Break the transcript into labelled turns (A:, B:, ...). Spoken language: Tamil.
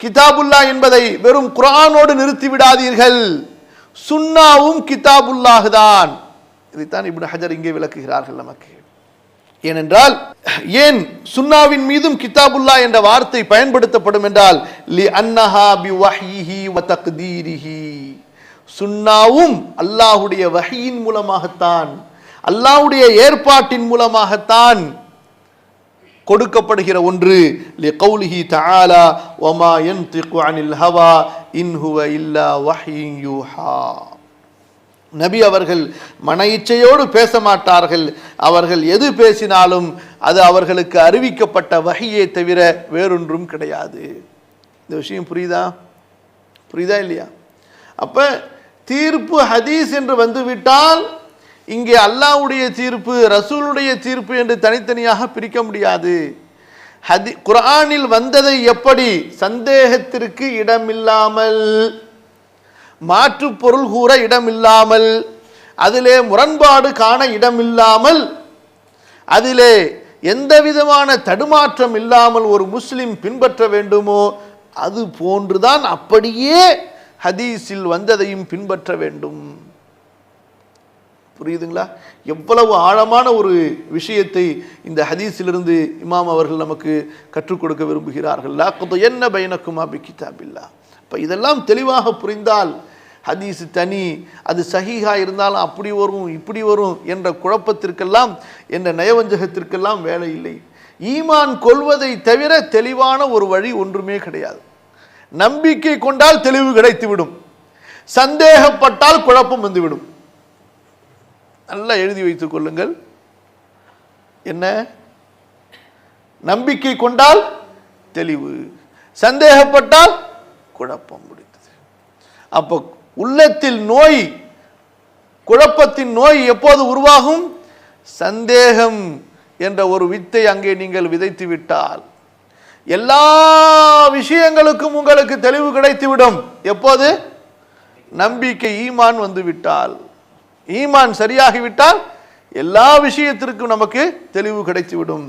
A: கிதாபுல்லா என்பதை வெறும் குரானோடு நிறுத்தி விடாதீர்கள். சுன்னாவும் கிதாபுல்லாஹ் தான் இதைத்தான் இப்னு ஹஜர் இங்கே விளக்குகிறார்கள் நமக்கு. ஏனென்றால் ஏன் சுன்னாவின் மீதும் கிதாபுல்லா என்ற வார்த்தை பயன்படுத்தப்படும் என்றால் லி அன்னஹா பி வஹீஹி வ தக்தீரிஹி. சுன்னாவும் அல்லாஹ்வுடைய வஹியின் மூலமாகத்தான் அல்லாஹ்வுடைய ஏற்பாட்டின் மூலமாகத்தான் கொடுக்கப்படுகிற ஒன்று. லி கௌலிஹி ஒமா என் திக்கு அனில் ஹவா இன்ஹுவ இல்லா வஹியூஹா நபி அவர்கள் மன இச்சையோடு பேச மாட்டார்கள். அவர்கள் எது பேசினாலும் அது அவர்களுக்கு அறிவிக்கப்பட்ட வகையே தவிர வேறொன்றும் கிடையாது. இந்த விஷயம் புரியுதா? புரியுதா இல்லையா? அப்ப தீர்ப்பு ஹதீஸ் என்று வந்துவிட்டால் இங்கே அல்லாஹ்வுடைய தீர்ப்பு ரசூலுடைய தீர்ப்பு என்று தனித்தனியாக பிரிக்க முடியாது. ஹதி குரானில் வந்ததை எப்படி? சந்தேகத்திற்கு இடமில்லாமல் மாற்று பொருள் கூற இடமில்லாமல் அதிலே முரண்பாடு காண இடமில்லாமல் அதிலே எந்த விதமான தடுமாற்றம் இல்லாமல் ஒரு முஸ்லிம் பின்பற்ற வேண்டுமோ அது போன்றுதான் அப்படியே ஹதீஸில் வந்ததையும் பின்பற்ற வேண்டும். புரியுதுங்களா? எவ்வளவு ஆழமான ஒரு விஷயத்தை இந்த ஹதீஸிலிருந்து இமாம் அவர்கள் நமக்கு கற்றுக் கொடுக்க விரும்புகிறார்கள். லாக்கத்து என்ன பைனக்கும் அபி கிதாபில்லா. இப்போ இதெல்லாம் தெளிவாக புரிந்தால் ஹதீஸ் தனி அது சஹீஹா இருந்தாலும் அப்படி வரும் இப்படி வரும் என்ற குழப்பத்திற்கெல்லாம் என்ற நயவஞ்சகத்திற்கெல்லாம் வேலை இல்லை. ஈமான் கொள்வதை தவிர தெளிவான ஒரு வழி ஒன்றுமே கிடையாது. நம்பிக்கை கொண்டால் தெளிவு கிடைத்துவிடும். சந்தேகப்பட்டால் குழப்பம் வந்துவிடும். நல்லா எழுதி வைத்துக் கொள்ளுங்கள். என்ன? நம்பிக்கை கொண்டால் தெளிவு. சந்தேகப்பட்டால் குழப்பம் முடித்தது அப்போ உள்ளத்தில் நோய் குழப்பத்தின் நோய் எப்போது உருவாகும்? சந்தேகம் என்ற ஒரு வித்தை அங்கே நீங்கள் விதைத்து விட்டால். எல்லா விஷயங்களுக்கும் உங்களுக்கு தெளிவு கிடைத்துவிடும். எப்போது? நம்பிக்கை ஈமான் வந்துவிட்டால் ஈமான் சரியாகிவிட்டால் எல்லா விஷயத்திற்கும் நமக்கு தெளிவு கிடைத்துவிடும்.